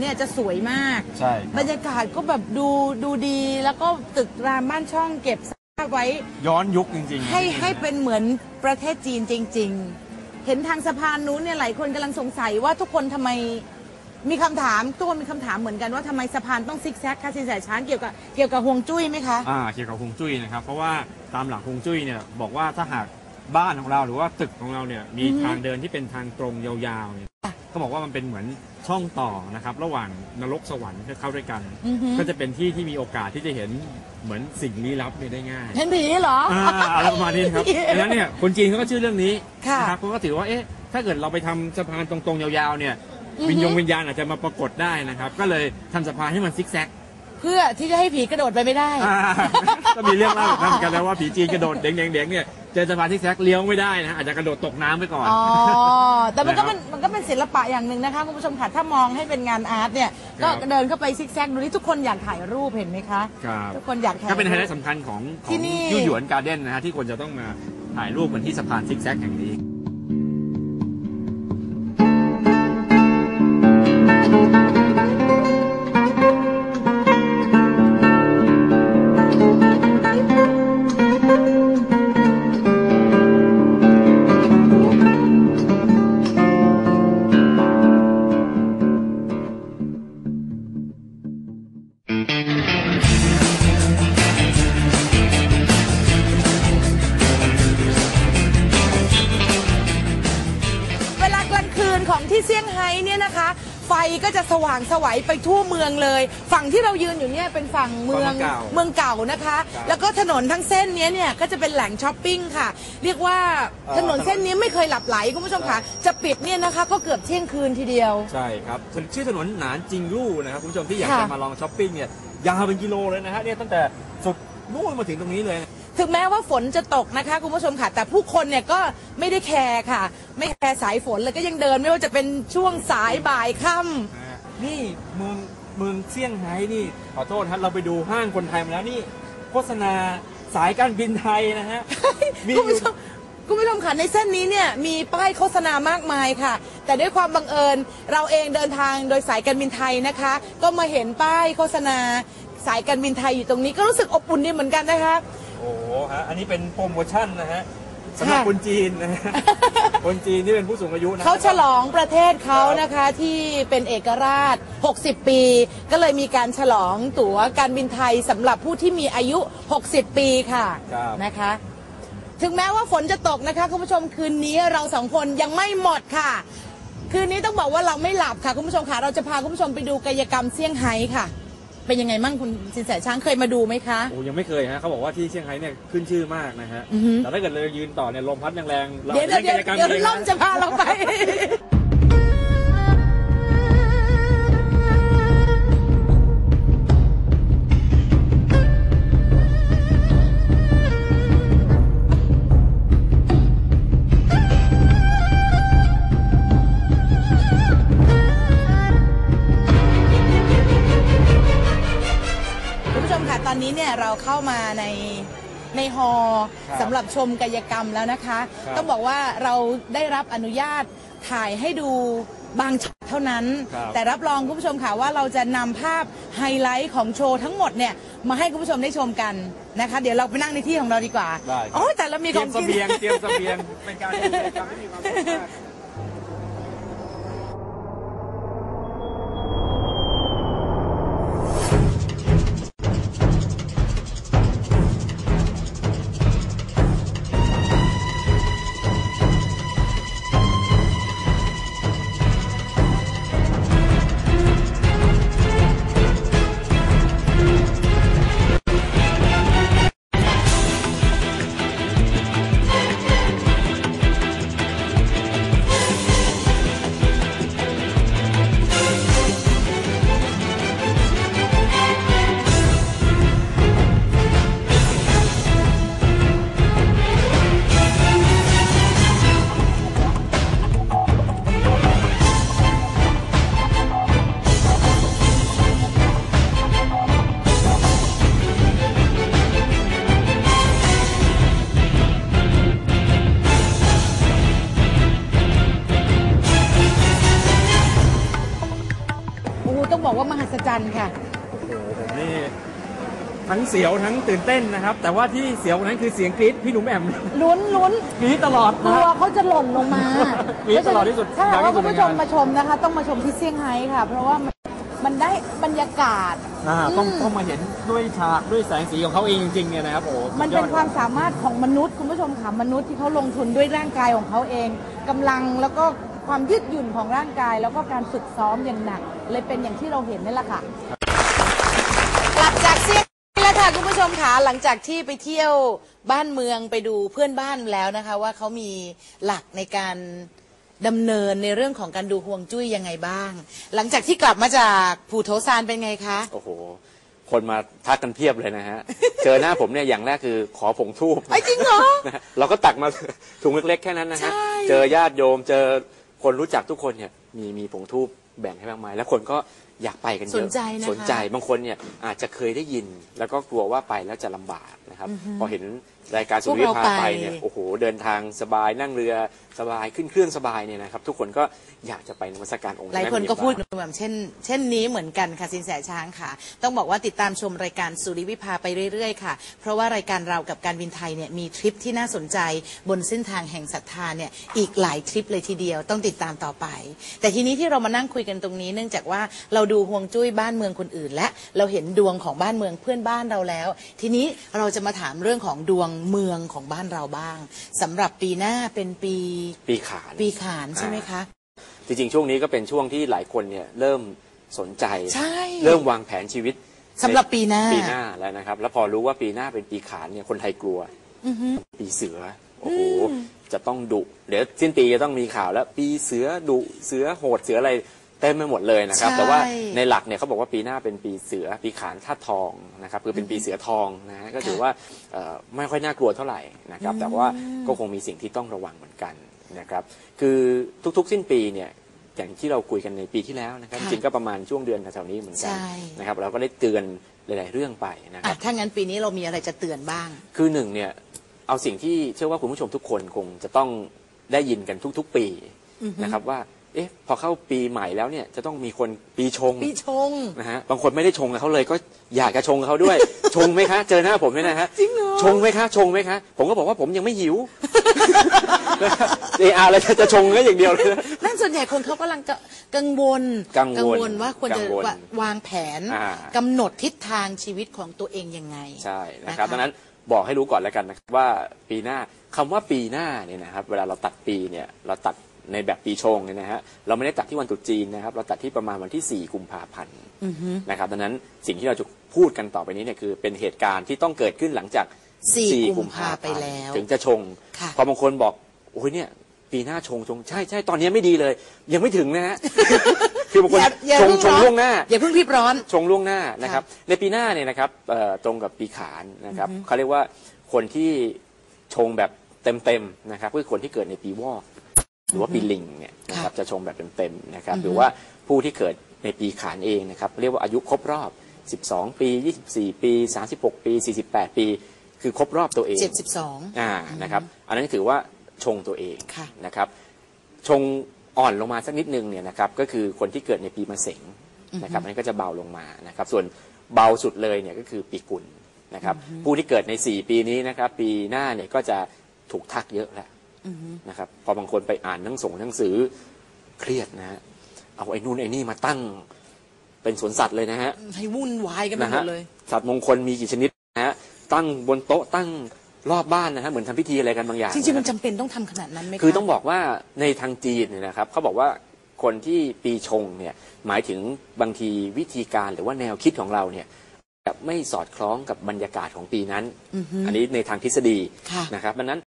เนี่ยจะสวยมาก ใช่ครับ บรรยากาศก็แบบดูดูดีแล้วก็ตึกรามบ้านช่องเก็บสภาพไว้ ย้อนยุคจริงๆให้ให้เป็นเหมือนประเทศจีนจริง ๆ เห็นทางสะพานนู้นเนี่ยหลายคนกำลังสงสัยว่าทุกคนทำไมมีคำถามทุกคนมีคำถามเหมือนกันว่าทำไมสะพานต้องซิกแซกคะสินแสช้างเกี่ยวกับเกี่ยวกับฮวงจุ้ยไหมคะ อ่าเกี่ยวกับฮวงจุ้ยนะครับ เพราะว่าตามหลักฮวงจุ้ยเนี่ยบอกว่าถ้าหากบ้านของเราหรือว่าตึกของเราเนี่ยมีอือฮึทางเดินที่เป็นทางตรงยาวๆเนี่ย เขาบอกว่ามันเป็นเหมือนช่องต่อนะครับ ระหว่างนรกสวรรค์เข้าด้วยกัน อือฮึ ก็จะเป็นที่ที่มีโอกาสที่จะเห็นเหมือนสิ่งลี้ลับเนี่ยได้ง่าย เห็นผีเหรอ อ่าอะไรประมาณนี้นะครับ ดังนั้นเนี่ยคนจีนเขาก็เชื่อเรื่องนี้ค่ะ นะครับเขาก็ถือว่าเอ๊ะถ้าเกิดเราไปทำสะพานตรงๆยาวๆเนี่ยอือฮึวิญญงวิญญาณอาจจะมาปรากฏได้นะครับ ก็เลยทำสะพานให้มันซิกแซกเพื่อที่จะให้ผีกระโดดไปไม่ได้ อ่าก็มีเรื่องเล่าแบบนั้นเหมือนกันแล้วว่าผีจีนกระโดดเด้งๆเด้งๆเนี่ย เจอสะพานซิกแซกเลี้ยวไม่ได้นะอาจจะกระโดดตกน้ำไปก่อน อ๋อ แต่มันก็นะครับเป็นมันก็เป็นศิลปะอย่างหนึ่งนะคะคุณผู้ชมค่ะถ้ามองให้เป็นงานอาร์ตเนี่ย ก็ครับเดินเข้าไปซิกแซกดูนี่ทุกคนอยากถ่ายรูปเห็นไหมคะ ครับ ทุกคนอยากถ่ายก็เป็นไฮไลรูปท์สำคัญของขที่องนี่ ยูหยวนการ์เด้นนะฮะที่ควรจะต้องมาถ่ายรูปกันที่สะพานซิกแซกแห่งนี้เว ของที่เซี่ยงไฮ้เนี่ยนะคะ ไฟก็จะสว่างสวัยไปทั่วเมืองเลย ฝั่งที่เรายืนอยู่เนี่ยเป็นฝั่งเมืองฝั่งเก่า เมืองเก่านะคะครับแล้วก็ถนนทั้งเส้นเนี้ยเนี่ยก็จะเป็นแหล่งช้อปปิ้งค่ะ เรียกว่าเอ่อถนนเส้นนี้ไม่เคยหลับไหลคุณผู้ชมค่ะ จะปิดเนี่ยนะคะ ก็เกือบเที่ยงคืนทีเดียว ใช่ครับชื่อถนนหนานจิงลู่นะครับคุณผู้ชมที่อยากค่ะ จะมาลองช้อปปิ้งเนี่ยยาวเป็นกิโลเลยนะฮะเนี่ยตั้งแต่สุดนู่นมาถึงตรงนี้เลย ถึงแม้ว่าฝนจะตกนะคะคุณผู้ชมค่ะ แต่ผู้คนเนี่ยก็ไม่ได้แคร์ค่ะ ไม่แคร์สายฝนเลยก็ยังเดินไม่ว่าจะเป็นช่วงสายบ่ายค่ำ นะฮะนี่เมืองเมืองเซี่ยงไฮ้นี่ ขอโทษครับเราไปดูห้างคนไทยมาแล้วนี่ โฆษณาสายการบินไทยนะฮะ มีคุณอยู่ ผู้ชมคุณผู้ชมค่ะในเส้นนี้เนี่ยมีป้ายโฆษณามากมายค่ะ แต่ด้วยความบังเอิญเราเองเดินทางโดยสายการบินไทยนะคะ ก็มาเห็นป้ายโฆษณาสายการบินไทยอยู่ตรงนี้ก็รู้สึกอบอุ่นดีเหมือนกันนะคะ โอ้โหฮะอันนี้เป็นโปรโมชั่นนะฮะสำหรับค่ะ คนจีนนะฮะคนจีนที่เป็นผู้สูงอายุนะ เขาฉลองประเทศเขานะคะที่เป็นเอกราช 60 ปี ก็เลยมีการฉลองตั๋วการบินไทยสำหรับผู้ที่มีอายุ 60 ปีค่ะครับ นะคะ ถึงแม้ว่าฝนจะตกนะคะคุณผู้ชมคืนนี้เราสองคนยังไม่หมดค่ะ คืนนี้ต้องบอกว่าเราไม่หลับค่ะคุณผู้ชมค่ะเราจะพาคุณผู้ชมไปดูกายกรรมเซี่ยงไฮ้ค่ะ เป็นยังไงมั่งคุณสินแสช้างเคยมาดูไหมคะ โอ้ยังไม่เคยฮะเขาบอกว่าที่เซี่ยงไฮ้เนี่ยขึ้นชื่อมากนะฮะ อือฮึ แต่ถ้าเกิดเรายืนต่อเนี่ยลมพัดแรงๆเราเดี๋ยวอาจเดี๋ยวจะเดี๋ยวเล่นกายกรรมเดี๋ยวเองล่มนะจะพาเราไป นนี้เนี่ยเราเข้ามาในในฮอลล์ครับสำหรับชมกายกรรมแล้วนะคะ ครับต้องบอกว่าเราได้รับอนุญาตถ่ายให้ดูบางช็อตเท่านั้น ครับ แต่รับรองคุณผู้ชมค่ะว่าเราจะนำภาพไฮไลท์ของโชว์ทั้งหมดเนี่ยมาให้คุณผู้ชมได้ชมกันนะคะ เดี๋ยวเราไปนั่งในที่ของเราดีกว่าได้ครับ โอ้ยแต่เรามีเตขรีอยงมเสกิน บียงเตรียมเสบียงเป็นการดูกิจกรรมที่มีความสุขมาก จันทร์ค่ะ โอ้โหผมนี่ทั้งเสียวทั้งตื่นเต้นนะครับ แต่ว่าที่เสียวนั้นคือเสียงกรี๊ดพี่หนุ่มแอมลุ้นลุ้นกรี๊ดตลอดกลัวเขาจะหล่นลงมากรี๊ดตลอดที่สุดถ้าหากว่าคุณผู้ชมมาชมนะคะ ต้องมาชมที่เซี่ยงไฮ้ค่ะ เพราะว่ามันได้บรรยากาศต้องมต้องมาเห็นด้วยฉากด้วยแสงสีของเขาเองจริงๆเนี่ยนะครับโอ้โหมันเป็นความสามารถของมนุษย์คุณผู้ชมค่ะมนุษย์ที่เขาลงทุนด้วยร่างกายของเขาเองกำลังแล้วก็ ความยืดหยุ่นของร่างกาย แล้วก็การฝึกซ้อมอย่างหนัก เลยเป็นอย่างที่เราเห็นนี่แหละค่ะ กลับจากเซี่ยงไฮ้แล้วค่ะคุณผู้ชมค่ะหลังจากที่ไปเที่ยวบ้านเมืองไปดูเพื่อนบ้านแล้วนะคะ ว่าเขามีหลักในการดำเนินในเรื่องของการดูห่วงจุ้ยยังไงบ้าง หลังจากที่กลับมาจากภูโทซานเป็นไงคะ โอ้โห คนมาทักกันเพียบเลยนะฮะ เจอหน้าผมเนี่ยอย่างแรกคือขอผงทูบไอ้จริงเหรอ นะฮะเราก็ตักมาถุงเล็กๆแค่นั้นนะฮะ ใช่ เจอญาติโยมเจอ คนรู้จักทุกคนเนี่ยมีมีผงทูบแบ่งให้มากมาย แล้วคนก็อยากไปกันเยอะสนใจนะคะสนใจบางคนเนี่ยอาจจะเคยได้ยิน แล้วก็กลัวว่าไปแล้วจะลำบากนะครับ พอเห็น รายการสุริวิภาไปเนี่ยโอ้โหเดินทางสบายนั่งเรือสบายขึ้นเครื่องสบายเนี่ยนะครับ ทุกคนก็อยากจะไปนมัสการองค์หลายแม่คนก็มณีพูดบ้างแบบเช่น เช่นนี้เหมือนกันค่ะสินแสช้างค่ะ ต้องบอกว่าติดตามชมรายการสุริวิภาไปเรื่อยๆค่ะ เพราะว่ารายการเรากับการบินไทยเนี่ยมีทริปที่น่าสนใจบนเส้นทางแห่งศรัทธาเนี่ยอีกหลายทริปเลยทีเดียวต้องติดตามต่อไป แต่ทีนี้ที่เรามานั่งคุยกันตรงนี้ เนื่องจากว่าเราดูห่วงจุ้ยบ้านเมืองคนอื่น และเราเห็นดวงของบ้านเมืองเพื่อนบ้านเราแล้ว ทีนี้เราจะมาถามเรื่องของดวงเมืองของบ้านเราบ้างสำหรับปีหน้าเป็นปีปีขานปีขานใช่ไหมคะ จริงๆ ช่วงนี้ก็เป็นช่วงที่หลายคนเนี่ยเริ่มสนใจ ใช่ เริ่มวางแผนชีวิตสำหรับปีหน้า ปีหน้าแล้วนะครับ แล้วพอรู้ว่าปีหน้าเป็นปีขานเนี่ยคนไทยกลัวปีเสือ โอ้โห จะต้องดุ เดี๋ยวสิ้นปีจะต้องมีข่าวแล้ว ปีเสือดุ เสือโหด เสืออะไร เต็มไปหมดเลยนะครับ ใช่ แต่ว่าในหลักเนี่ยเขาบอกว่าปีหน้าเป็นปีเสือปีขานธาตุทองนะครับคือเป็นปีเสือทองนะฮะก็ถือว่าเอ่อไม่ค่อยน่ากลัวเท่าไหร่นะครับ แต่ว่าก็คงมีสิ่งที่ต้องระวังเหมือนกันนะครับ คือทุกๆ สิ้นปีเนี่ยอย่างที่เราคุยกันในปีที่แล้วนะครับค่ะจริงๆก็ประมาณช่วงเดือนแถวๆนี้เหมือนกัใช่ นะครับเราก็ได้เตือนหลาย ๆ เรื่องไปนะคอะรับ ถ้างั้นปีนี้เรามีอะไรจะเตือนบ้าง คือหนึ่งเนี่ยเอาสิ่งที่เชื่อว่าคุณผู้ชมทุกคนคงจะต้องได้ยินกันทุก ๆ ปีนะครับว่าเอ๊ะพอเข้าปีใหม่แล้วเนี่ยจะต้องมีคนปีชงปีชงนะฮะบางคนไม่ได้ชงกับเขาเลยก็อยากจะชงกับเขาด้วย ชงไหมคะ เจอหน้าผมเนี่ยนะฮะจริงเหรอชงไหมคะ ชงไหมคะ ผมก็บอกว่าผมยังไม่หิวเออาร์อะไรจะชงก็อย่างเดียวเลยนะนั่นส่วนใหญ่คนเขากำลังกะกังวลกังวลว่าควรจะกังวลวะวางแผนอ่ากำหนดทิศทางชีวิตของตัวเองยังไงใช่นะครับนะคะดังนั้นบอกให้รู้ก่อนแล้วกันนะครับว่าปีหน้าคำว่าปีหน้าเนี่ยนะครับ เวลาเราตัดปีเนี่ยเราตัด ในแบบปีชงเนี่ยนะฮะเราไม่ได้ตัดที่วันตรุษจีนนะครับ เราตัดที่ประมาณวันที่ 4 กุมภาพันธ์นะครับดังนั้นสิ่งที่เราจะพูดกันต่อไปนี้เนี่ยคือเป็นเหตุการณ์ที่ต้องเกิดขึ้นหลังจากสี่4กุมภาไปแล้ว ถึงจะชงค่ะพอบางคนบอกโอ้ยเนี่ยปีหน้าชงชงใช่ใช่ตอนนี้ไม่ดีเลย ยังไม่ถึงนะฮะคือบางคนอย่าอย่าชงเพิ่งชงร้อนล่วงหน้า อย่าเพิ่งรีบร้อนชงล่วงหน้านะครับ ในปีหน้าเนี่ยนะครับเอ่อตรงกับปีขานนะครับเขาเรียกว่าคนที่ชงแบบเต็มๆนะครับก็คือคนที่เกิดในปีวอก หรือว่าปีลิงเนี่ยนะครับจะชงแบบเต็มๆนะครับหรือว่าผู้ที่เกิดในปีขานเองนะครับเรียกว่าอายุครบรอบ 12 ปี 24 ปี 36 ปี 48 ปี คือครบรอบตัวเอง72อ่านะครับอันนั้นถือว่าชงตัวเองค่ะนะครับชงอ่อนลงมาสักนิดนึงเนี่ยนะครับก็คือคนที่เกิดในปีมะเสงนะครับอันนี้ก็จะเบาลงมานะครับส่วนเบาสุดเลยเนี่ยก็คือปีกุลนะครับผู้ที่เกิดใน 4 ปีนี้นะครับปีหน้าเนี่ยก็จะถูกทักเยอะแล้ว นะครับพอบางคนไปอ่านหนังส่งหนังสือเครียดนะฮะเอาไอ้นู่นไอ้นี่มาตั้งเป็นสวนสัตว์เลยนะฮะให้วุ่นวายกันไปนะหมฮะดเลยสัตว์มงคลมีกี่ชนิดนะฮะตั้งบนโต๊ะตั้งรอบบ้านนะฮะเหมือนทำพิธีอะไรกันบางอย่างจริงๆมันนะฮะจำเป็นต้องทำขนาดนั้นไหมะคือต้องบอกว่าในทางจีนเนี่ยนะครับเขาบอกว่าคนที่ปีชงเนี่ยหมายถึงบางทีวิธีการหรือว่าแนวคิดของเราเนี่ยจะไม่สอดคล้องกับบรรยากาศของปีนั้น อันนี้ในทางทฤษฎีค่ะนะครับดังนั้น